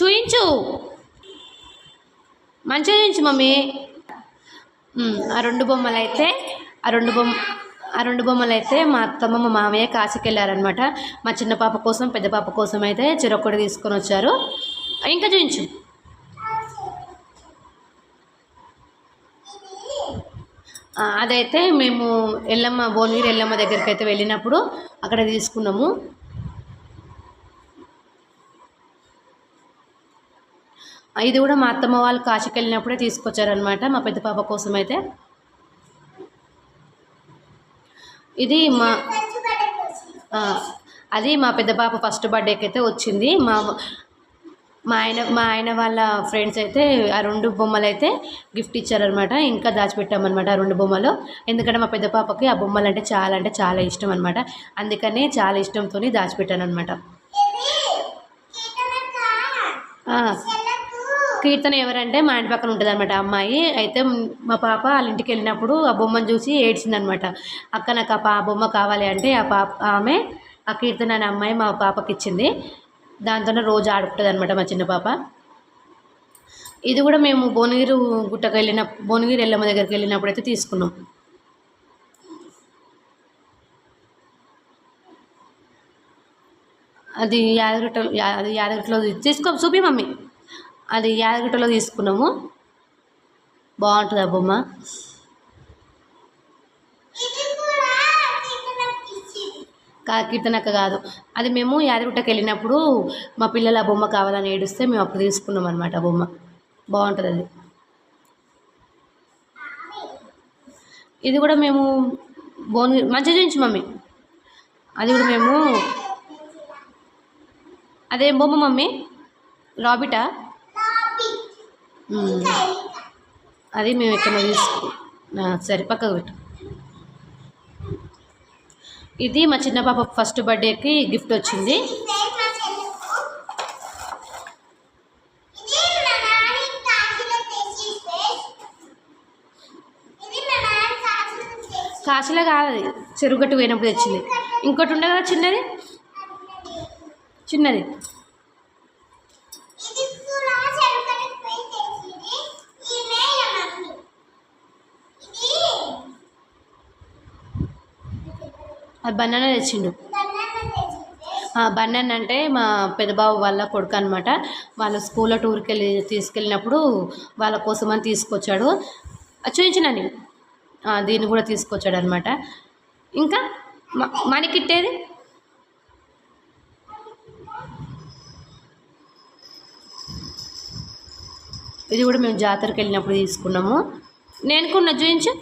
చూయించు. మంచిగా చూయించు మమ్మీ. ఆ రెండు బొమ్మలు అయితే ఆ రెండు బొమ్మ ఆ రెండు బొమ్మలు అయితే మా అత్తమ్మ మా మామయ్య కాశీకి వెళ్ళారనమాట మా చిన్న పాప కోసం పెద్ద పాప కోసం అయితే చెరొక్కటి తీసుకొని వచ్చారు. ఇంకా చూయించు. అదైతే మేము ఎల్లమ్మ భువనగిరి ఎల్లమ్మ దగ్గరికి అయితే వెళ్ళినప్పుడు అక్కడ తీసుకున్నాము. ఇది కూడా మా అత్తమ్మ వాళ్ళు కాశీకి వెళ్ళినప్పుడే తీసుకొచ్చారనమాట మా పెద్ద పాప కోసం అయితే ఇది మా అది మా పెద్ద పాప ఫస్ట్ బర్త్డేకి అయితే వచ్చింది. మా మా ఆయన మా ఆయన వాళ్ళ ఫ్రెండ్స్ అయితే ఆ రెండు బొమ్మలు అయితే గిఫ్ట్ ఇచ్చారనమాట ఇంకా దాచిపెట్టామన్నమాట ఆ రెండు బొమ్మలు. ఎందుకంటే మా పెద్ద పాపకి ఆ బొమ్మలు అంటే చాలా అంటే చాలా ఇష్టం అనమాట అందుకని చాలా ఇష్టంతో దాచిపెట్టాను అనమాట కీర్తన ఎవరంటే మా ఇంటి పక్కన ఉంటుంది అనమాట అమ్మాయి. అయితే మా పాప వాళ్ళ ఇంటికి వెళ్ళినప్పుడు ఆ బొమ్మను చూసి ఏడ్చిందనమాట అక్క నాకు ఆ బొమ్మ కావాలి అంటే ఆ పాప ఆమె ఆ కీర్తన అనే అమ్మాయి మా పాపకి ఇచ్చింది. దాంతోనే రోజు ఆడుకుంటుంది అనమాట మా చిన్న పాప. ఇది కూడా మేము భువనగిరి గుట్టకు వెళ్ళిన భువనగిరి ఎల్లమ్మ దగ్గరికి వెళ్ళినప్పుడు అయితే తీసుకున్నాం. అది యాదగిరిలో అది యాదగిరిలో తీసుకో చూపి మమ్మీ. అది యాదగిరిలో తీసుకున్నాము. బాగుంటుంది ఆ బొమ్మ? కా కీర్తనక్క కాదు. అది మేము యాదగిరిగుట్టకి వెళ్ళినప్పుడు మా పిల్లలు ఆ బొమ్మ కావాలని ఏడుస్తే మేము అప్పుడు తీసుకున్నాం అనమాట ఆ బొమ్మ. బాగుంటుంది అది. ఇది కూడా మేము బోన్ మంచిగా చూపించు మమ్మీ. అది కూడా మేము అదేం బొమ్మ మమ్మీ? రాబిటా? అది మేము ఇక్కడ తీసుకు ఆ, సరే పక్కకు పెట్టు. ఇది మా చిన్న పాప ఫస్ట్ బర్త్డేకి గిఫ్ట్ వచ్చింది. కాశీలో కాదు చెరుగట్టు పోయినప్పుడు తెచ్చింది. ఇంకోటి ఉండే కదా చిన్నది? చిన్నది. బనానా తెచ్చిండు. ఆ, బన్నన్ అంటే మా పెద్దబాబు వాళ్ళ కొడుకు అనమాట వాళ్ళ స్కూల్లో టూర్కి వెళ్ళి తీసుకెళ్ళినప్పుడు వాళ్ళ కోసం అని తీసుకొచ్చాడు. చూపించినని చూపించినాను దీన్ని కూడా తీసుకొచ్చాడు అనమాట ఇంకా మనకిట్టేది మణికిట్టేది ఇది కూడా మేము జాతరకి వెళ్ళినప్పుడు తీసుకున్నాము. నేనుకున్న చూపించు.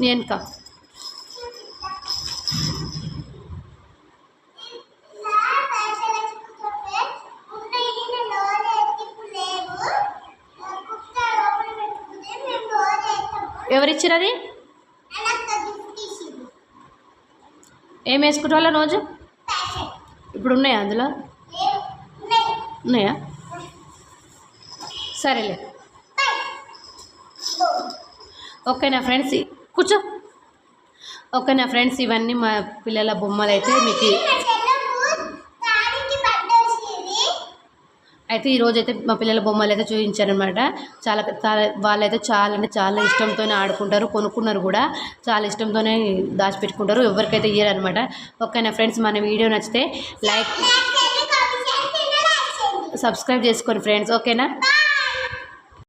నేనుకా అది ఏం వేసుకుంటే రోజు? ఇప్పుడు ఉన్నాయా అందులో? ఉన్నాయా? సరేలే. ఓకే నా ఫ్రెండ్స్ కూర్చో. ఓకే నా ఫ్రెండ్స్ ఇవన్నీ మా పిల్లల బొమ్మలు అయితే మీకు అయితే ఈరోజు అయితే మా పిల్లల బొమ్మలు అయితే చూపించారనమాట. చాలా చాలా వాళ్ళైతే చాలా అంటే చాలా ఇష్టంతోనే ఆడుకుంటారు కొనుక్కున్నారు కూడా. చాలా ఇష్టంతోనే దాచిపెట్టుకుంటారు ఎవరికైతే ఇయ్యరు అనమాట ఓకేనా ఫ్రెండ్స్ మన వీడియో నచ్చితే లైక్ సబ్స్క్రైబ్ చేసుకోండి ఫ్రెండ్స్ ఓకేనా?